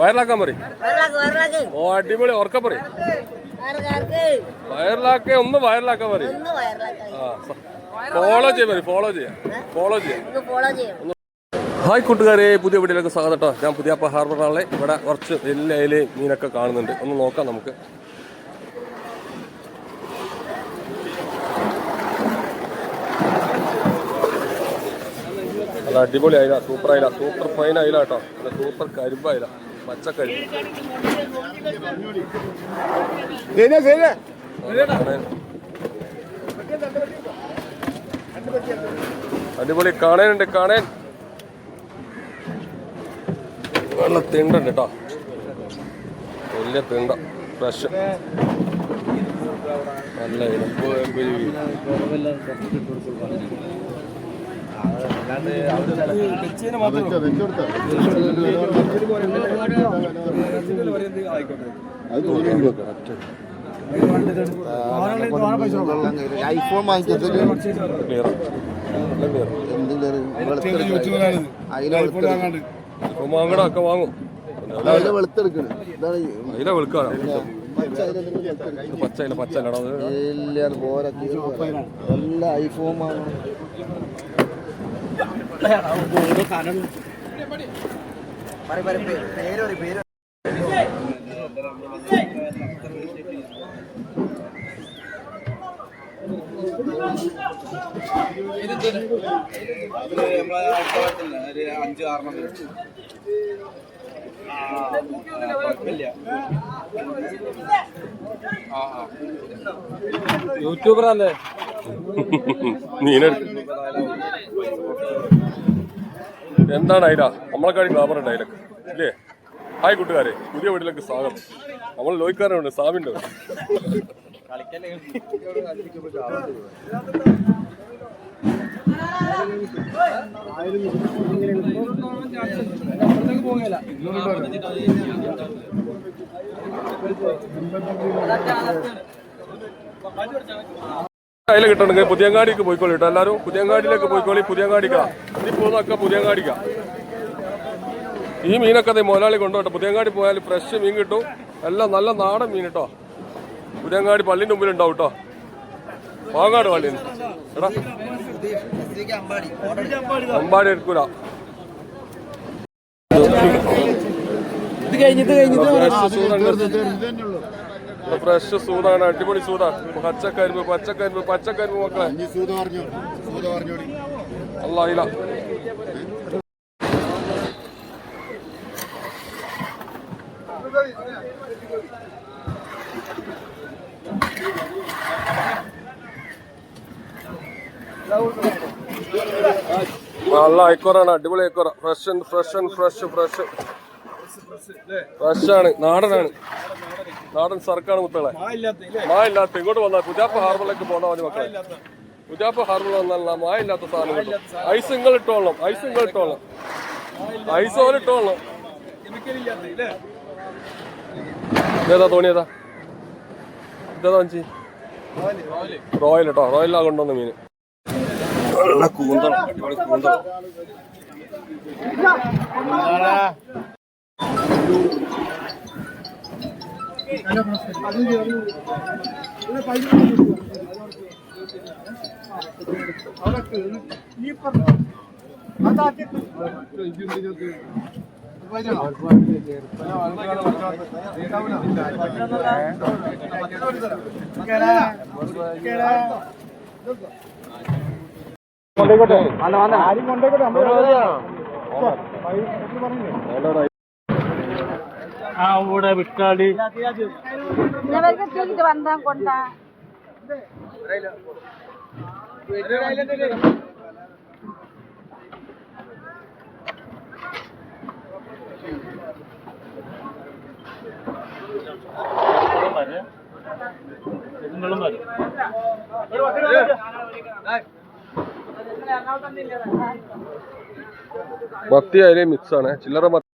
വയറിലാക്കാൻ പറയും. ഓ അടിപൊളി ഉറക്ക പറയും. വയറിലാക്കേ. ഒന്ന് വയറിലാക്കാൻ പറയും. ആ ഫോളോ ചെയ്യാൻ പറയും ഫോളോ ചെയ്യാം. ഫോളോ ചെയ്യാം. ഹായ് കൂട്ടുകാരെ പുതിയ വീട്ടിലേക്ക് സ്വാഗതം കേട്ടോ ഞാൻ പുതിയ ഹാർബറാളെ ഇവിടെ കുറച്ച് വലിയ ഇലയും മീനൊക്കെ കാണുന്നുണ്ട്. ഒന്ന് നോക്കാം നമുക്ക്. നല്ല അടിപൊളി അയില സൂപ്പർ അയില സൂപ്പർ ഫൈൻ അയില കേട്ടോ നല്ല സൂപ്പർ കരിമ്പ് അയില. അടിപൊളി. കാണാനുണ്ട് കാണാൻ. നല്ല തിണ്ടുണ്ട് കേട്ടോ. വലിയ തിണ്ട ഫ്രഷ്. നല്ല ഇടുപ്പ് ഐഫോൺ വാങ്ങിച്ചത് നല്ല ഒക്കെ വാങ്ങും. വെളുത്തെടുക്കണ്. ഇതാണ് വെളുക്കാണ് അത്. പോരാ, പോരാ. വാങ്ങണം അഞ്ച് ആറെണ്ണം. യൂട്യൂബറല്ലേ? മീനെടുക്കും എന്താണ് അതിലാ നമ്മളെ കാര്യം ഗ്ലാമറുണ്ട് അയിലക്ക് ഇല്ലേ? ഹായ് കൂട്ടുകാരെ പുതിയ വീട്ടിലേക്ക് സ്വാഗതം. നമ്മൾ ലോയിക്കാരുണ്ട് സാബിന്റെ കയ്യിൽ കിട്ടണമെങ്കിൽ പുതിയങ്ങാടിക്ക് പോയിക്കോളി കേട്ടോ. എല്ലാവരും പുതിയങ്ങാടിയിലേക്ക് പോയിക്കോളി പുതിയങ്ങാടിക്കാ. ഇനി പോകുന്നൊക്കെ പുതിയങ്ങാടിക്കാ. ഈ മീനൊക്കെ അതേ മുതലാളി കൊണ്ടുപോട്ടെ പുതിയങ്ങാടി പോയാൽ ഫ്രഷ് മീൻ കിട്ടും. എല്ലാം നല്ല നാടൻ മീൻ കേട്ടോ പുതിയങ്ങാടി പള്ളിന്റെ മുമ്പിൽ ഉണ്ടാവും കേട്ടോ വാങ്ങാട് പള്ളിയിൽ. എടാ. അമ്പാടി എടുക്കൂല. ഫ്രഷ് സൂതാണ് അടിപൊളി സൂതാ പച്ചക്കരിമ്പ് പച്ചക്കരിമ്പ് പച്ചക്കരിമ്പ് മക്കളെ. അല്ല ഇല്ല നല്ല ഐക്കോറാണ് അടിപൊളി ഐക്കോറ. Fresh and fresh and fresh fresh ഫ്രഷാണ് നാടനാണ്. നാടൻ സർക്കാണ് മുത്തകളെ മായ ഇല്ലാത്ത ഇങ്ങോട്ട് വന്നാൽ പുതിയാപ്പ ഹാർബറിലേക്ക് പോകണ മതി മക്കളെ. പുതിയാപ്പ ഹാർബറിൽ വന്നാൽ മായ ഇല്ലാത്ത സാധനം ഐസ് നിങ്ങൾ ഇട്ടോളണം ഐസ് നിങ്ങൾ ഇട്ടോളണം ഐസ് ഓല ഇട്ടോളണം ഏതാ? തോണിയതാ ഇതേതാ തോന്നി റോയൽ കേട്ടോ റോയലാ കൊണ്ടുവന്ന മീന് നല്ല കൂന്തളം അടിപൊളി കൂന്തളം ഇവർക്ക് തൂക്കിട്ട് വന്നാ. കൊണ്ടാ മത്തി അതിലെ മിക്സ് ആണ് ചില്ലറ മത്തി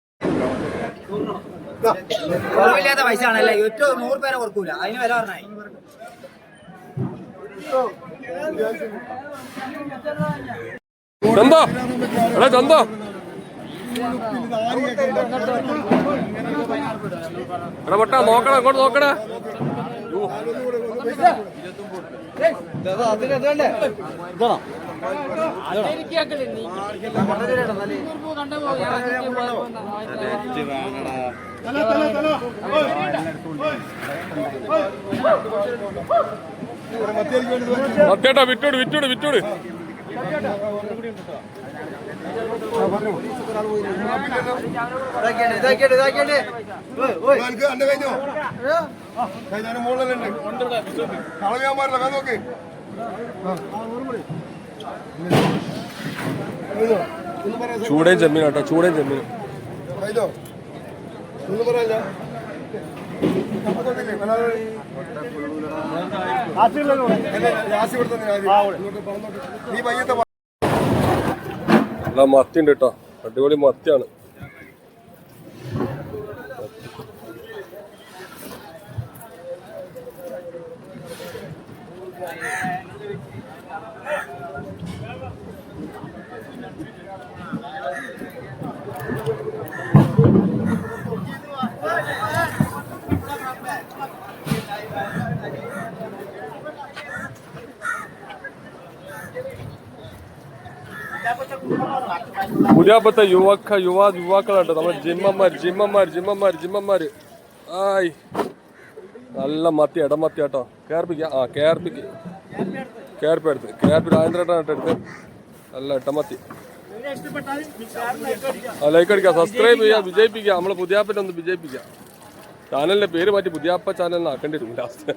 കുറവില്ലാത്ത പൈസ ആണല്ലേ ഏറ്റവും നൂറ് പേരെ കൊടുക്കൂല അതിന് വില പറഞ്ഞായി. ചന്ത. എടാ ചന്ത. അങ്ങോട്ട് നോക്കടാ മത്തേട്ടാ വിട്ടോട് വിറ്റോട് വിറ്റോട്. അന്റെ കഴിഞ്ഞോ കഴിഞ്ഞാലും മുകളിലുണ്ട് കളയാൻ പാടില്ല കാ നോക്ക് ചൂടയും ചെമ്മീനും കേട്ടോ ചൂടയും ചെമ്മീനും കഴിഞ്ഞോ ഒന്നും പറയാല്ല ഉണ്ട് കേട്ടോ. അടിപൊളി മത്തിയാണ്. പുതിയാപ്പത്തെ യുവാക്ക യുവാ യുവാക്കളുണ്ട് നമ്മുടെ ജിമ്മന്മാർ ജിമ്മന്മാർ ജിമ്മന്മാർ ജിമ്മന്മാർ ആയ്. നല്ല മത്തി ഇടമത്തി കേട്ടോ കേർപ്പിക്ക. ആ കേർപ്പിക്ക്. കേർപ്പ് എടുത്ത് കേർപ്പ് രാജേന്ദ്രേട്ടനായിട്ട് എടുത്ത് നല്ല ഇട്ടമത്തി ആ ലൈക്ക് അടിക്കാം. സബ്സ്ക്രൈബ് ചെയ്യാം. വിജയിപ്പിക്കാം. നമ്മളെ പുതിയാപ്പനെ ഒന്ന് വിജയിപ്പിക്കാം. ചാനലിന്റെ പേര് മാറ്റി പുതിയാപ്പ ചാനലിന് ആക്കേണ്ടി വരും. ലാസ്റ്റ്.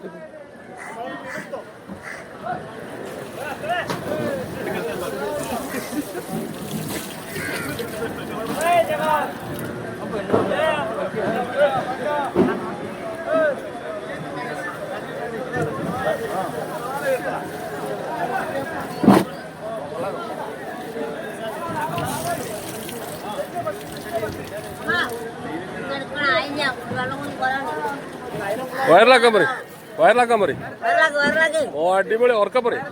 വയറിലാക്കാൻ പറയും. വയറിലാക്കാൻ പറയും. ഓ അടിപൊളി ഉറക്ക പറയും.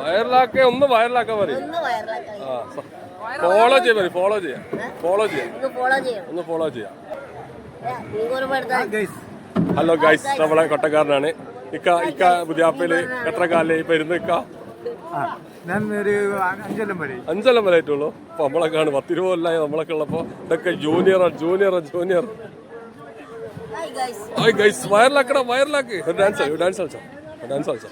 വയറിലാക്ക. ഒന്ന് വയറിലാക്കാൻ പറയും. ആ ഫോളോ ചെയ്യാൻ പറയും ഫോളോ ചെയ്യാം. ഫോളോ ചെയ്യാം. ഒന്ന് ഫോളോ ചെയ്യാം. ഹലോ ഗൈസ് നമ്മളെ കൊട്ടക്കാരനാണ്. ഇക്ക ഇക്ക പുതിയാപ്പയിൽ എത്ര കാലേ ഇപ്പൊ ഇരുന്ന് ഇക്ക. ഞാൻ ഒരു അഞ്ചെല്ലാം വരെ. അഞ്ചെല്ലാം വരെ ആയിട്ടുള്ളൂ. അപ്പൊ നമ്മളെ കാണും പത്തിരുപത് കൊല്ലായി നമ്മളൊക്കെ ഉള്ളപ്പോ ഇതൊക്കെ junior junior junior hi guys വയറിലാക്കടാ വയറിലാക്ക് ഒരു ഡാൻസ് ഒരു ഡാൻസ് കളിച്ചോ? ഡാൻസ് കളിച്ചോ?